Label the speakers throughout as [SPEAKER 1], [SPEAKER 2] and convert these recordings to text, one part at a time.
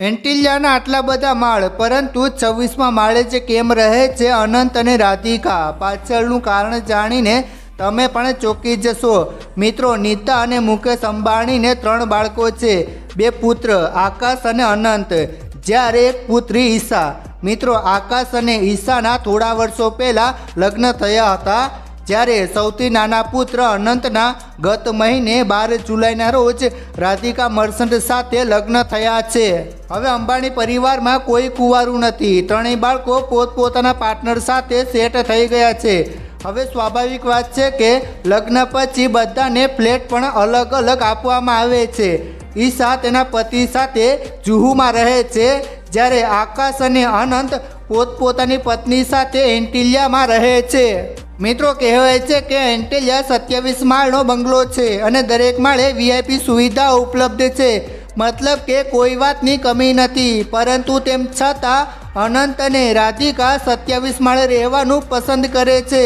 [SPEAKER 1] એન્ટિલિયાના આટલા બધા માળ, પરંતુ છવ્વીસમાં માળે જે કેમ રહે છે અનંત અને રાધિકા, પાછળનું કારણ જાણીને તમે પણ ચોંકી જશો. મિત્રો, નીતા અને મુકેશ અંબાણીને ત્રણ બાળકો છે, બે પુત્ર, આકાશ અને અનંત. જ્યારે એક પુત્રી ઈશા. મિત્રો, આકાશ અને ઈશાના થોડા વર્ષો પહેલાં લગ્ન થયા હતા. જ્યારે સૌથી નાના પુત્ર અનંતના ગત મહિને બાર જુલાઈના રોજ રાધિકા મર્સન્ટ સાથે લગ્ન થયા છે. હવે અંબાણી પરિવારમાં કોઈ કુંવારું નથી. ત્રણેય બાળકો પોતપોતાના પાર્ટનર સાથે સેટ થઈ ગયા છે. હવે સ્વાભાવિક વાત છે કે લગ્ન પછી બધાને ફ્લેટ પણ અલગ અલગ આપવામાં આવે છે. ઈશા તેના પતિ સાથે જુહુમાં રહે છે. જ્યારે આકાશ અને અનંત પોતપોતાની પત્ની સાથે એન્ટિલિયામાં રહે છે. મિત્રો, કહેવાય છે કે એન્ટેલિયા સત્યાવીસ માળનો બંગલો છે અને દરેક માળે વીઆઈપી સુવિધા ઉપલબ્ધ છે. મતલબ કે કોઈ વાતની કમી નથી, પરંતુ તેમ છતાં અનંત અને રાધિકા સત્યાવીસ માળે રહેવાનું પસંદ કરે છે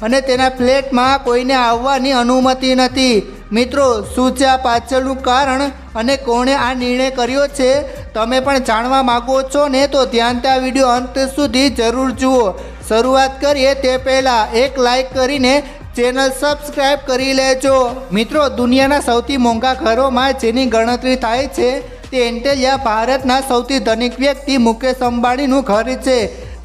[SPEAKER 1] અને તેના ફ્લેટમાં કોઈને આવવાની અનુમતિ નથી. મિત્રો, શું છે આ પાછળનું કારણ અને કોણે આ નિર્ણય કર્યો છે? તમે પણ જાણવા માગો છો ને, તો ધ્યાનથી આ વીડિયો અંત સુધી જરૂર જુઓ. શરૂઆત કરીએ તે પહેલાં એક લાઇક કરીને ચેનલ સબસ્ક્રાઈબ કરી લેજો. મિત્રો, દુનિયાના સૌથી મોંઘા ઘરોમાં જેની ગણતરી થાય છે તે એન્ટેલિયા ભારતના સૌથી ધનિક વ્યક્તિ મુકેશ અંબાણીનું ઘર છે.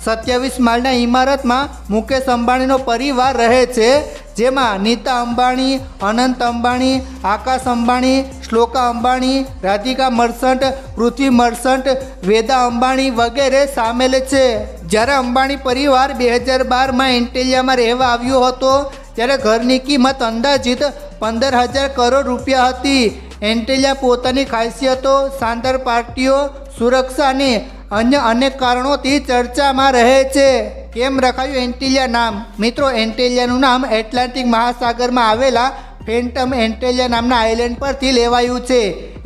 [SPEAKER 1] સત્યાવીસ માળના ઇમારતમાં મુકેશ અંબાણીનો પરિવાર રહે છે, જેમાં નીતા અંબાણી, અનંત અંબાણી, આકાશ અંબાણી શ્લોકા અંબાણી રાધિકા મર્સન્ટ પૃથ્વી મર્સન્ટ વેદા અંબાણી વગેરે સામેલ છે. જ્યારે અંબાણી પરિવાર બે હજાર બારમાં ઇન્ટેલિયામાં રહેવા આવ્યો હતો, ત્યારે ઘરની કિંમત અંદાજિત પંદર હજાર કરોડ રૂપિયા હતી. એન્ટેલિયા પોતાની ખાસિયતો, શાનદાર પાર્ટીઓ, સુરક્ષા અને અન્ય અનેક કારણોથી ચર્ચામાં રહે છે. કેમ રખાયું એન્ટિલિયા નામ? મિત્રો, એન્ટેલિયાનું નામ એટલાન્ટિક મહાસાગરમાં આવેલા ફેન્ટમ એન્ટેલિયા નામના આઇલેન્ડ પરથી લેવાયું છે.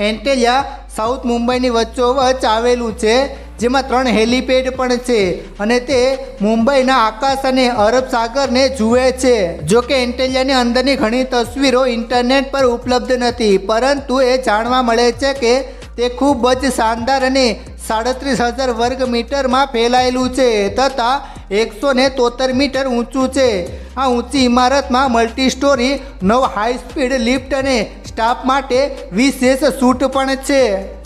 [SPEAKER 1] એન્ટેલિયા સાઉથ મુંબઈની વચ્ચોવચ્ચ આવેલું છે, જેમાં ત્રણ હેલીપેડ પણ છે અને તે મુંબઈના આકાશ અને અરબ સાગરને જુએ છે. જો કે એન્ટેલિયાની અંદરની ઘણી તસવીરો ઇન્ટરનેટ પર ઉપલબ્ધ નથી, પરંતુ એ જાણવા મળે છે કે તે ખૂબ જ શાનદાર અને સાડત્રીસ હજાર વર્ગ મીટરમાં ફેલાયેલું છે, તથા એકસો ને તોતેર મીટર ઊંચું છે. આ ઊંચી ઇમારતમાં મલ્ટી સ્ટોરી નવ હાઈ સ્પીડ લિફ્ટ અને સ્ટાફ માટે વિશેષ સૂટ પણ છે.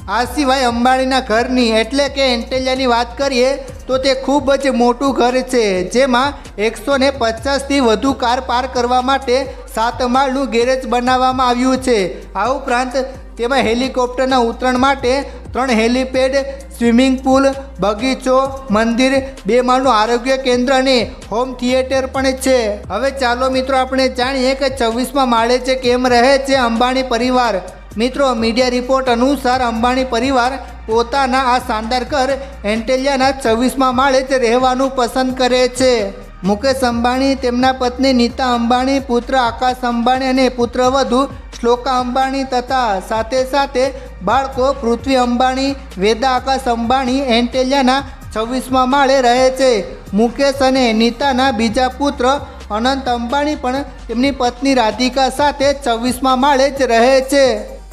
[SPEAKER 1] આ સિવાય અંબાણીના ઘરની એટલે કે એન્ટેલિયાની વાત કરીએ તો તે ખૂબ જ મોટું ઘર છે, જેમાં એકસો ને પચાસથી વધુ કાર પાર્ક કરવા માટે સાત માળનું ગેરેજ બનાવવામાં આવ્યું છે. આ ઉપરાંત તેમાં હેલિકોપ્ટરના ઉતરણ માટે ત્રણ હેલીપેડ, સ્વિમિંગ પુલ, બગીચો, મંદિર, બે માળનું આરોગ્ય કેન્દ્ર અને હોમ થિયેટર પણ છે. હવે ચાલો મિત્રો, આપણે જાણીએ કે છવ્વીસમાં માળે છે કેમ રહે છે અંબાણી પરિવાર. મિત્રો મીડિયા રિપોર્ટ અનુસાર અંબાણી પરિવાર પોતાના આ શાનદાર ઘર એન્ટેલિયાના છવ્વીસમાં માળે જ રહેવાનું પસંદ કરે છે. મુકેશ અંબાણી, તેમના પત્ની નીતા અંબાણી, પુત્ર આકાશ અંબાણી અને પુત્રવધુ શ્લોકા અંબાણી તથા સાથે સાથે બાળકો પૃથ્વી અંબાણી, વેદા આકાશ અંબાણી એન્ટેલિયાના છવ્વીસમાં માળે રહે છે. મુકેશ અને નીતાના બીજા પુત્ર અનંત અંબાણી પણ તેમની પત્ની રાધિકા સાથે છવ્વીસમાં માળે જ રહે છે.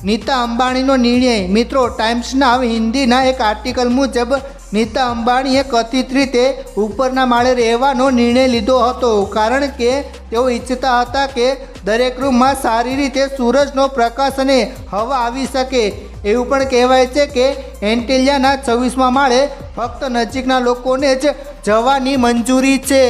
[SPEAKER 1] નીતા અંબાણીનો નિર્ણય. મિત્રો ટાઈમ્સ નાવ હિન્દીના એક આર્ટિકલ મુજબ, નીતા અંબાણીએ કથિત રીતે ઉપરના માળે રહેવાનો નિર્ણય લીધો હતો. કારણ કે તેઓ ઈચ્છતા હતા કે દરેક રૂમમાં સારી રીતે સૂરજનો પ્રકાશ અને હવા આવી શકે. એવું પણ કહેવાય છે કે એન્ટેલિયાના છવ્વીસમાં માળે ફક્ત નજીકના લોકોને જ જવાની મંજૂરી છે.